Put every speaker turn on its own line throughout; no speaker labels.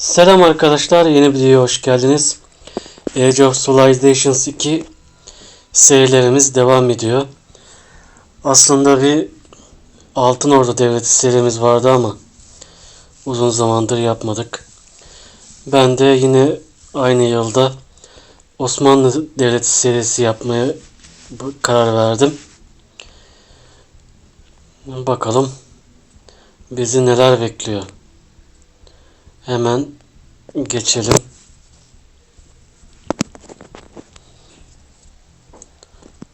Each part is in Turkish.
Selam arkadaşlar, yeni videoya hoş geldiniz. Age of Civilizations 2 serilerimiz devam ediyor. Aslında bir Altın Ordu Devleti serimiz vardı ama uzun zamandır yapmadık. Ben de yine aynı yılda Osmanlı Devleti serisi yapmaya karar verdim. Bakalım bizi neler bekliyor. Hemen geçelim.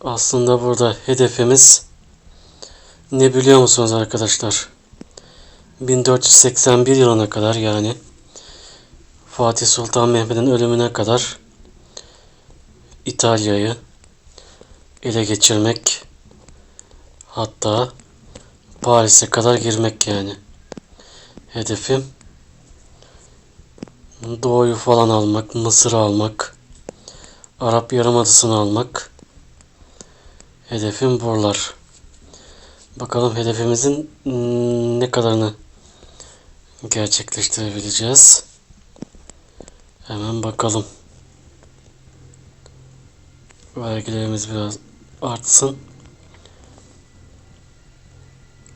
Aslında burada hedefimiz ne biliyor musunuz arkadaşlar? 1481 yılına kadar yani Fatih Sultan Mehmet'in ölümüne kadar İtalya'yı ele geçirmek hatta Paris'e kadar girmek yani. Hedefim Doğu'yu falan almak, Mısır'ı almak, Arap Yarımadası'nı almak. Hedefim buralar. Bakalım hedefimizin ne kadarını gerçekleştirebileceğiz. Hemen bakalım. Vergilerimiz biraz artsın.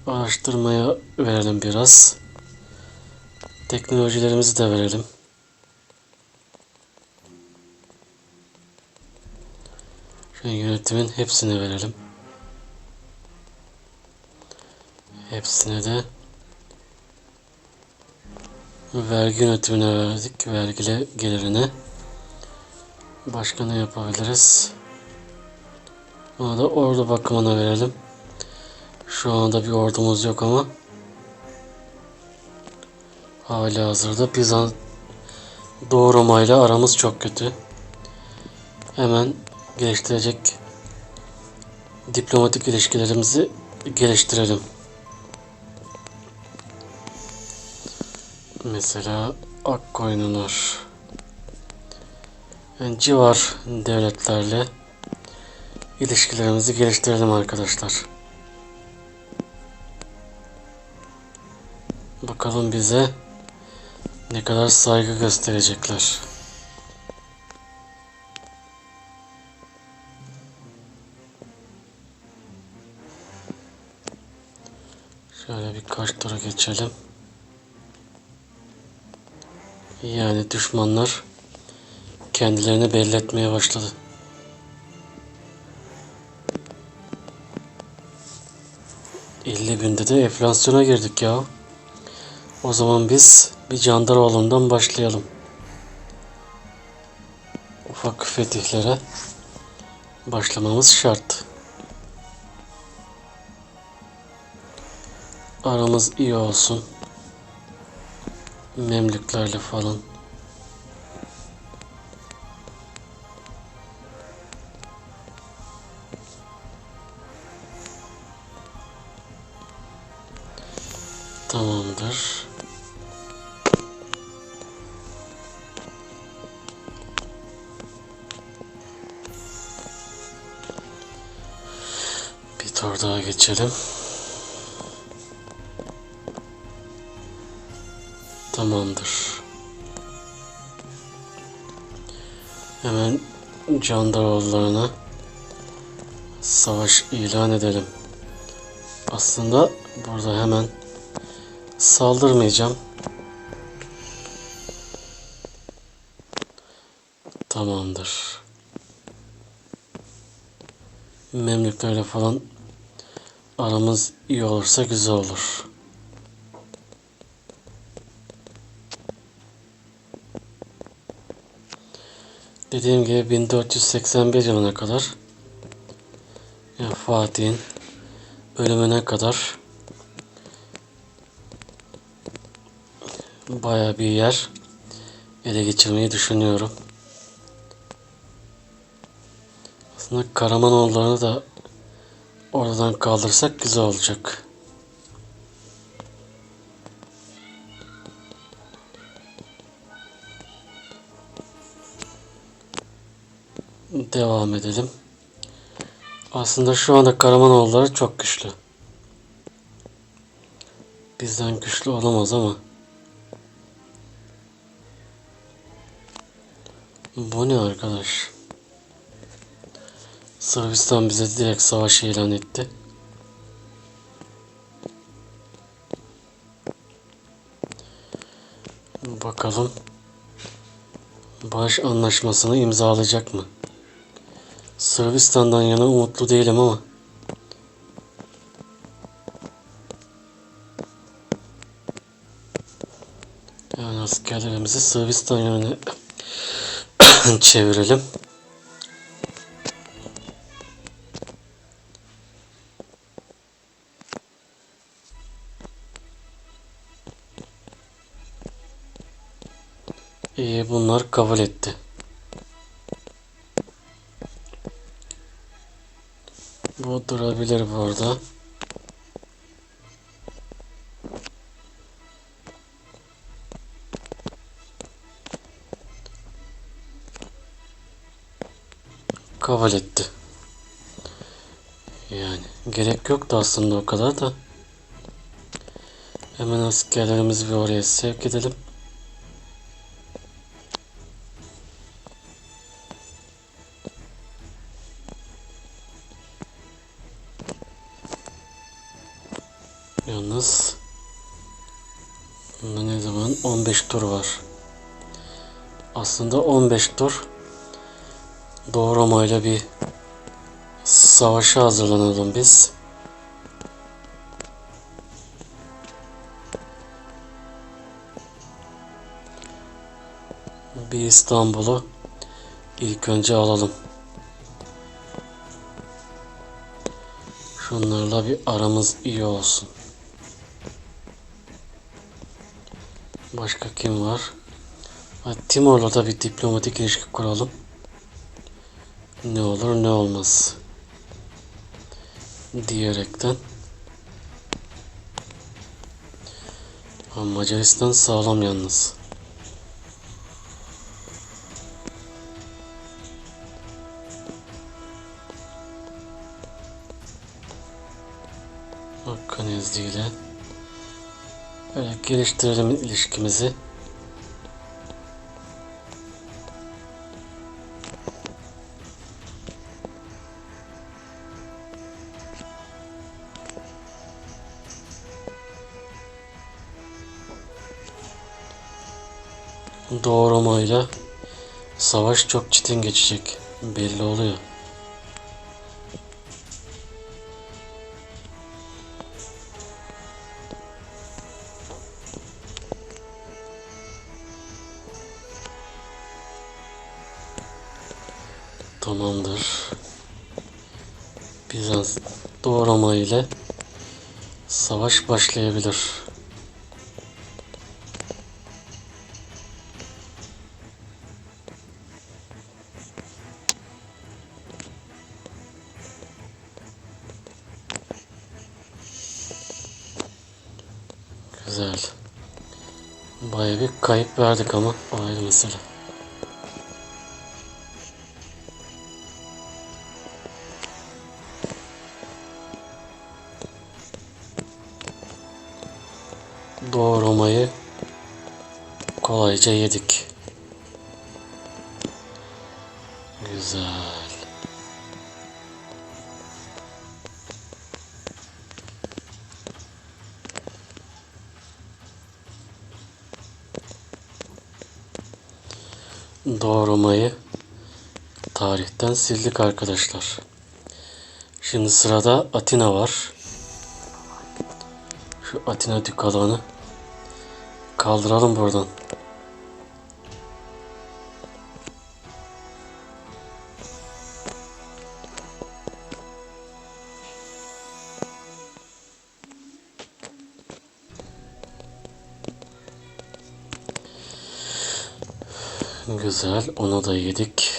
Araştırmaya verelim biraz. Teknolojilerimizi de verelim. Yönetimin hepsini verelim. Hepsine de vergi yönetimine verdik. Vergile gelirine. Başka ne yapabiliriz? Ona da ordu bakımına verelim. Şu anda bir ordumuz yok ama hala hazırda Bizans Doğu Roma ile aramız çok kötü. Hemen geliştirecek diplomatik ilişkilerimizi geliştirelim. Mesela Akkoyunlular yani civar devletlerle ilişkilerimizi geliştirelim arkadaşlar. Bakalım bize ne kadar saygı gösterecekler. Tura geçelim. Yani düşmanlar kendilerini belli etmeye başladı. ...50 binde de enflasyona girdik ya. O zaman biz bir Candaroğlu'ndan başlayalım. Ufak fetihlere başlamamız şart. Aramız iyi olsun. Memlüklerle falan. Tamamdır. Bir tur daha geçelim. Tamamdır. Hemen Candaroğullarına savaş ilan edelim. Aslında burada hemen saldırmayacağım. Tamamdır. Memlüklerle falan aramız iyi olursa güzel olur. Dediğim gibi 1481 yılına kadar yani Fatih'in ölümüne kadar baya bir yer ele geçirmeyi düşünüyorum. Aslında Karamanoğullarını da oradan kaldırsak güzel olacak. Devam edelim. Aslında şu anda Karamanoğulları çok güçlü. Bizden güçlü olamaz ama Bu ne arkadaş? Sırbistan bize direkt savaş ilan etti. Bakalım barış anlaşmasını imzalayacak mı? Sırbistan'dan yana umutlu değilim ama yani askerlerimizi Sırbistan yönüne çevirelim. İyi bunlar kabul etti. Bu durabilir burada. Kabul etti. Yani gerek yoktu aslında o kadar da. Hemen askerlerimizi bir oraya sevk edelim. Aslında 15 tur doğramayla bir savaşa hazırlanalım biz. Bir İstanbul'u ilk önce alalım. Şunlarla bir aramız iyi olsun. Başka kim var? Timor'la da bir diplomatik ilişki kuralım. Ne olur ne olmaz. Diyerekten. Macaristan sağlam yalnız. Hakkı izniyle. Böyle geliştirelim ilişkimizi. Doğu Roma ile savaş çok çetin geçecek. Belli oluyor. Tamamdır. Bizans Doğu Roma ile savaş başlayabilir. Bayağı bir kayıp verdik ama ayrı mesele. Doğu Roma'yı kolayca yedik. Doğu Roma'yı tarihten sildik arkadaşlar. Şimdi sırada Atina var. Şu Atina Dükalığını kaldıralım buradan. Güzel, onu da yedik.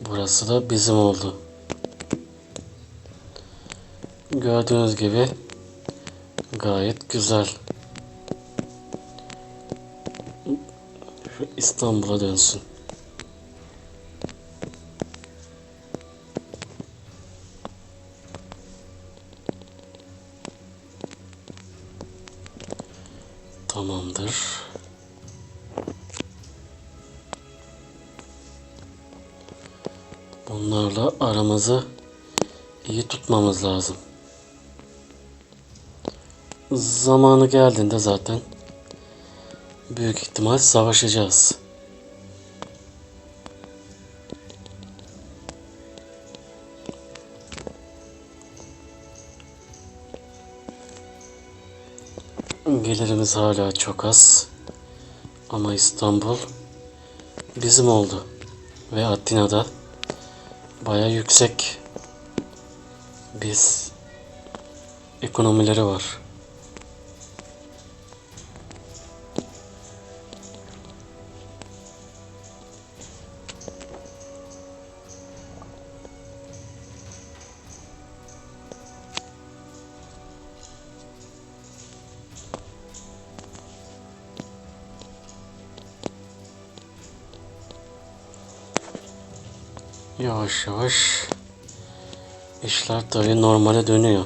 Burası da bizim oldu. Gördüğünüz gibi gayet güzel. Şu İstanbul'a dönsün. Tamamdır. Bunlarla aramızı iyi tutmamız lazım. Zamanı geldiğinde zaten büyük ihtimal savaşacağız. Gelirimiz hala çok az. Ama İstanbul bizim oldu. Ve Atina'da baya yüksek biz ekonomileri var. Yavaş yavaş işler tabii normale dönüyor.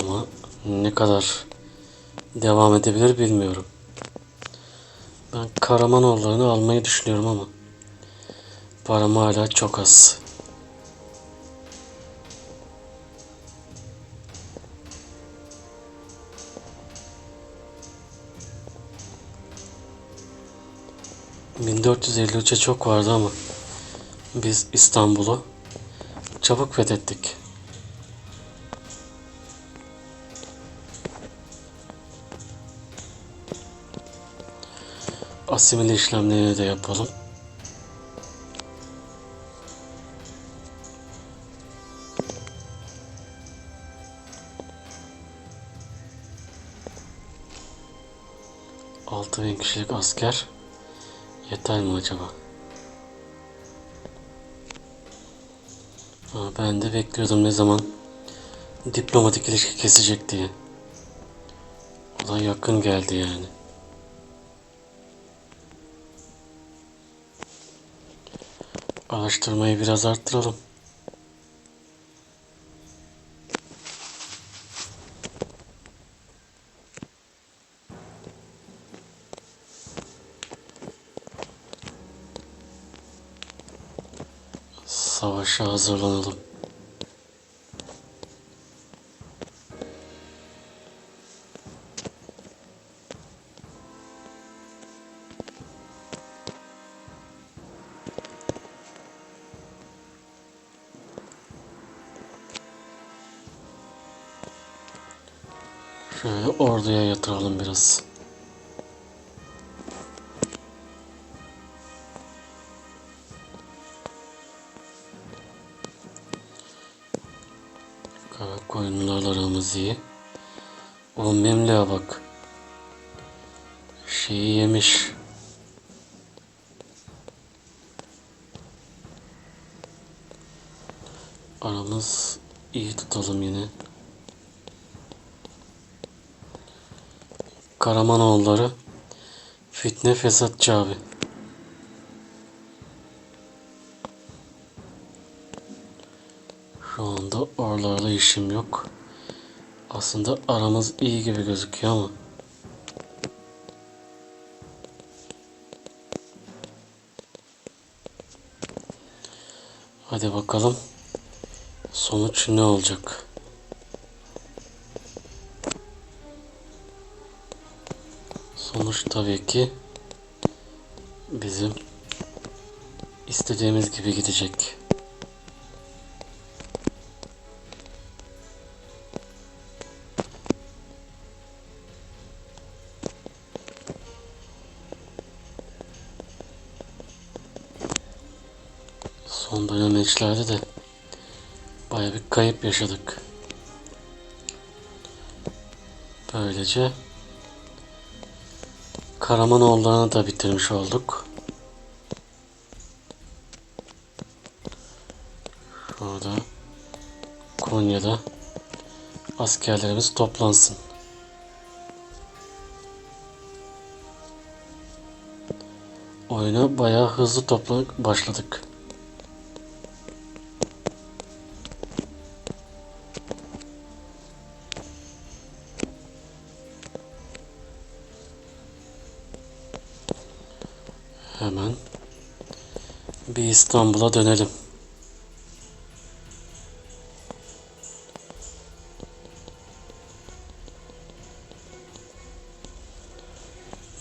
Ama ne kadar devam edebilir bilmiyorum. Ben Karamanoğullarını almayı düşünüyorum ama param hala çok az. ...1453'e çok vardı ama... ...biz İstanbul'u... ...çabuk fethettik. Asimile işlemlerini de yapalım. Altı bin kişilik asker yeter mi acaba? Ben de bekliyordum ne zaman diplomatik ilişki kesecek diye. O da yakın geldi yani. Araştırmayı biraz arttıralım. Savaşa hazırlanalım. Aramız iyi. O memleğe bak. Şeyi yemiş. Aramız iyi tutalım yine. Karamanoğulları fitne fesatçı abi. Şu anda oralarla işim yok. Aslında aramız iyi gibi gözüküyor ama. Hadi bakalım. Sonuç ne olacak? Sonuç tabii ki bizim istediğimiz gibi gidecek. Dönemeçlerde de baya bir kayıp yaşadık. Böylece Karamanoğullarını da bitirmiş olduk. Şurada Konya'da askerlerimiz toplansın. Oyuna bayağı hızlı topla başladık. İstanbul'a dönelim.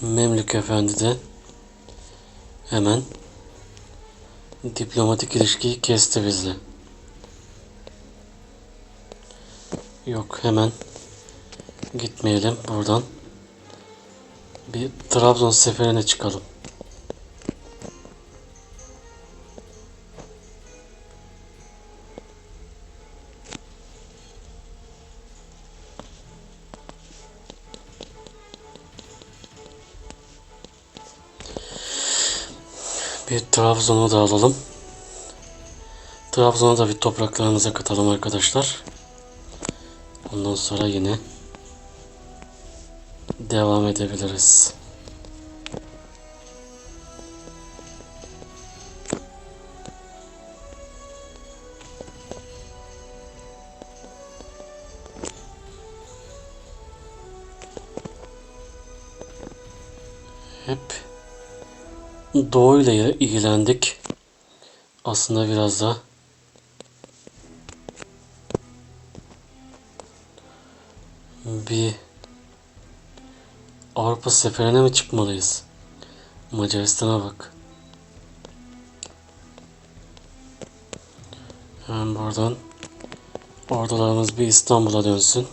Memlük Efendi de hemen diplomatik ilişkiyi kesti bizle. Yok hemen gitmeyelim buradan. Bir Trabzon seferine çıkalım. Bir Trabzon'u da alalım. Trabzon'a da bir topraklarımıza katalım arkadaşlar. Ondan sonra yine devam edebiliriz. Doğuyla ilgilendik. Aslında biraz da bir Avrupa seferine mi çıkmalıyız? Macaristan'a bak. Hemen buradan ordularımız bir İstanbul'a dönsün.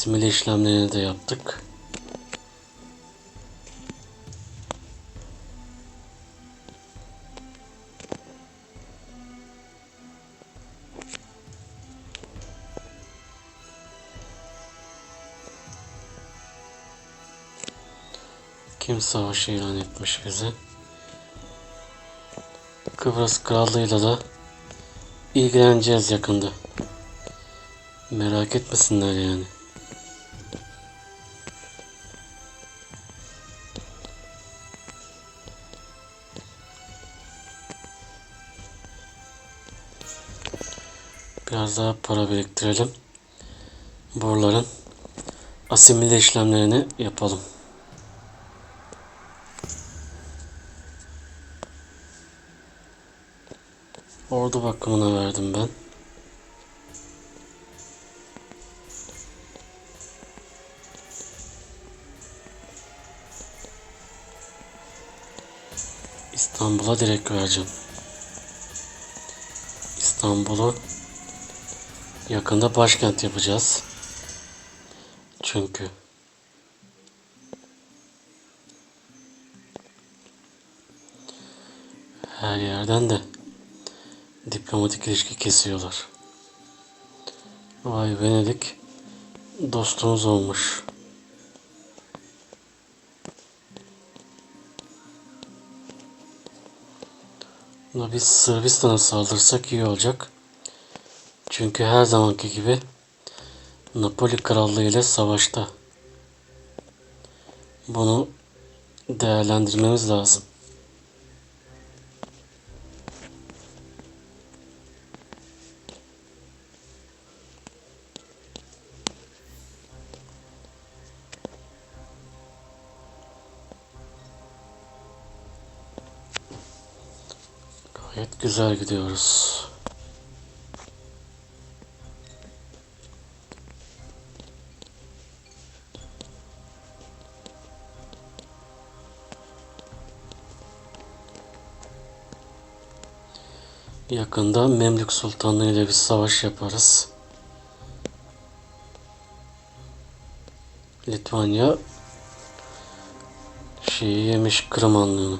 Asimile işlemlerini de yaptık. Kim savaşı ilan etmiş bize? Kıbrıs Krallığı'yla da ilgileneceğiz yakında. Merak etmesinler yani. Biraz daha para biriktirelim. Boruların asimile işlemlerini yapalım. Ordu bakımına verdim ben. İstanbul'a direkt vereceğim. İstanbul'u yakında başkent yapacağız. Çünkü her yerden de diplomatik ilişki kesiyorlar. Vay Venedik dostumuz olmuş. Buna biz Sırbistan'a saldırsak iyi olacak. Çünkü her zamanki gibi Napoli Krallığı ile savaşta. Bunu değerlendirmemiz lazım. Gayet güzel gidiyoruz. Yakında Memlük Sultanlığı ile bir savaş yaparız. Litvanya şeyi yemiş Kırım Hanlığı'nı.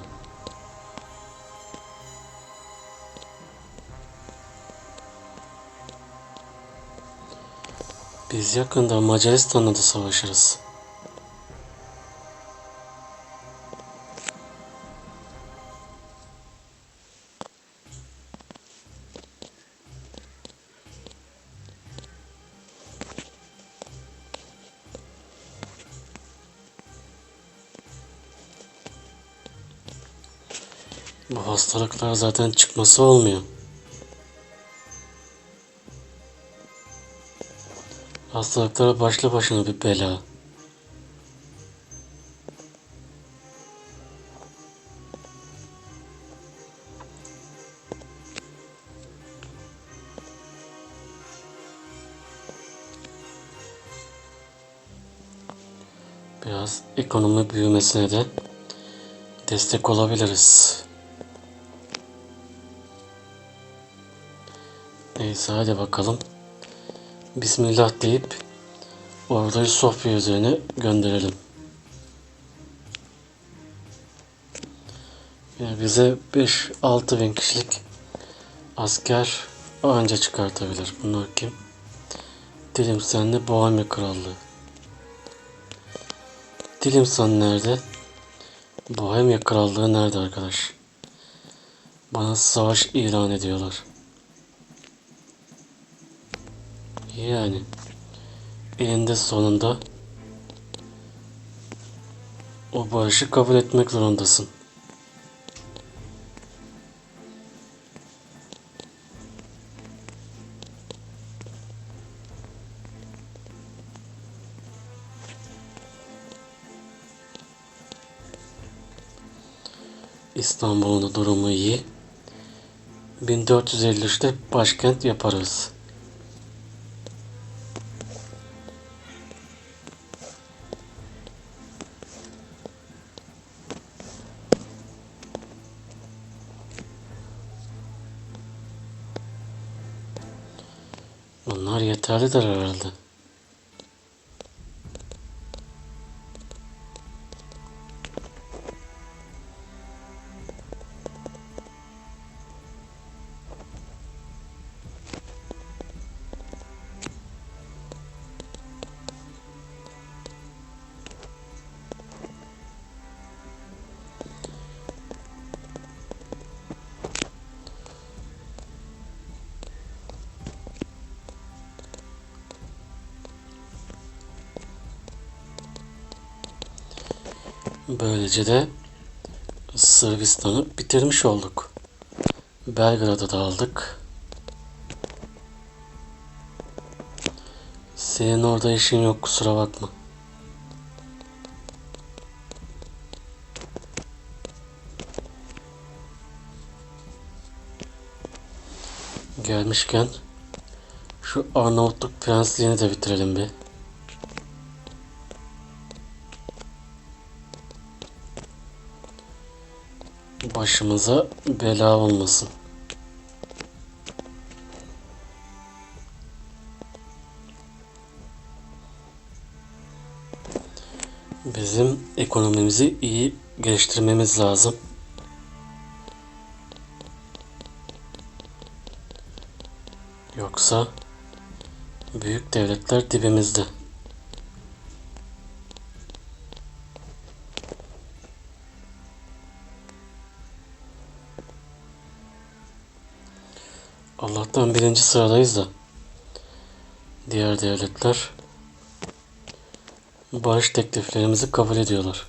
Biz yakında Macaristan'la da savaşırız. Bu hastalıklar zaten çıkması olmuyor. Hastalıklara başlı başına bir bela. Biraz ekonomi büyümesine de destek olabiliriz. Neyse hadi bakalım. Bismillah deyip orduyu Sofya üzerine gönderelim. Yani bize 5-6 bin kişilik asker anca çıkartabilir. Bunlar kim? Dilimsenli Bohemia Krallığı. Dilimsan nerede? Bohemia Krallığı nerede arkadaş? Bana savaş ilan ediyorlar. Yani eninde sonunda o barışı kabul etmek zorundasın. İstanbul'un durumu iyi. 1453'te başkent yaparız. Yeterlidir herhalde. Böylece de Sırbistan'ı bitirmiş olduk. Belgrad'ı da aldık. Senin orada işin yok kusura bakma. Gelmişken şu Arnavutluk prensliğini de bitirelim bir. Başımıza bela olmasın. Bizim ekonomimizi iyi geliştirmemiz lazım. Yoksa büyük devletler dibimizde. Sıradayız da diğer devletler barış tekliflerimizi kabul ediyorlar.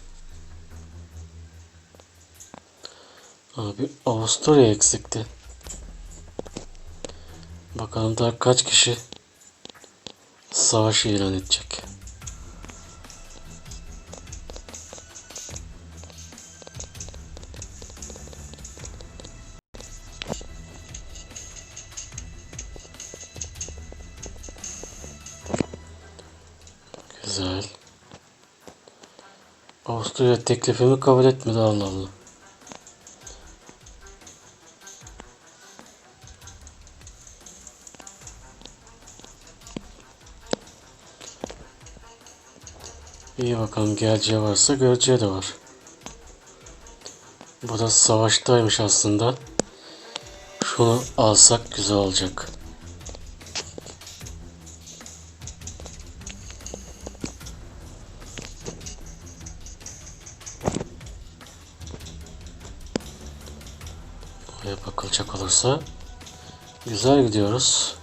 Abi Avusturya eksikti. Bakalım daha kaç kişi savaş ilan edecek. Güzel. Avusturya teklifimi kabul etmedi Allah Allah. İyi bakalım geleceği varsa göreceği de var. Bu da savaştaymış aslında. Şunu alsak güzel olacak. Buraya bakılacak olursa. Güzel gidiyoruz.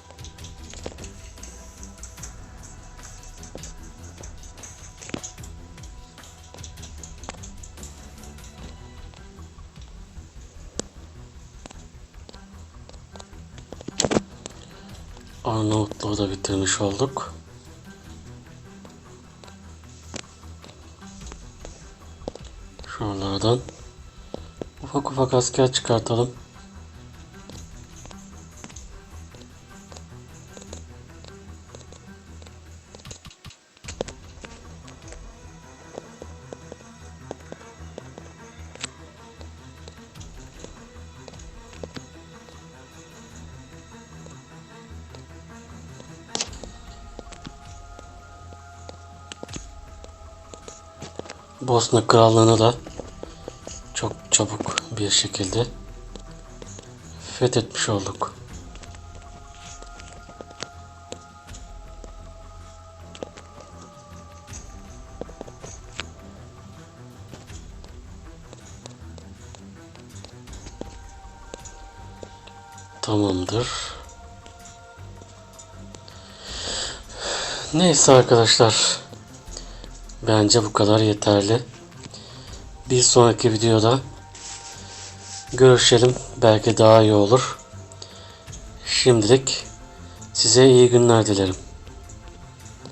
Arnavutluğu da bitirmiş olduk. Şuralardan ufak ufak asker çıkartalım. Bosna Krallığı'nı da çok çabuk bir şekilde fethetmiş olduk. Tamamdır. Neyse arkadaşlar. Bence bu kadar yeterli. Bir sonraki videoda görüşelim. Belki daha iyi olur. Şimdilik size iyi günler dilerim.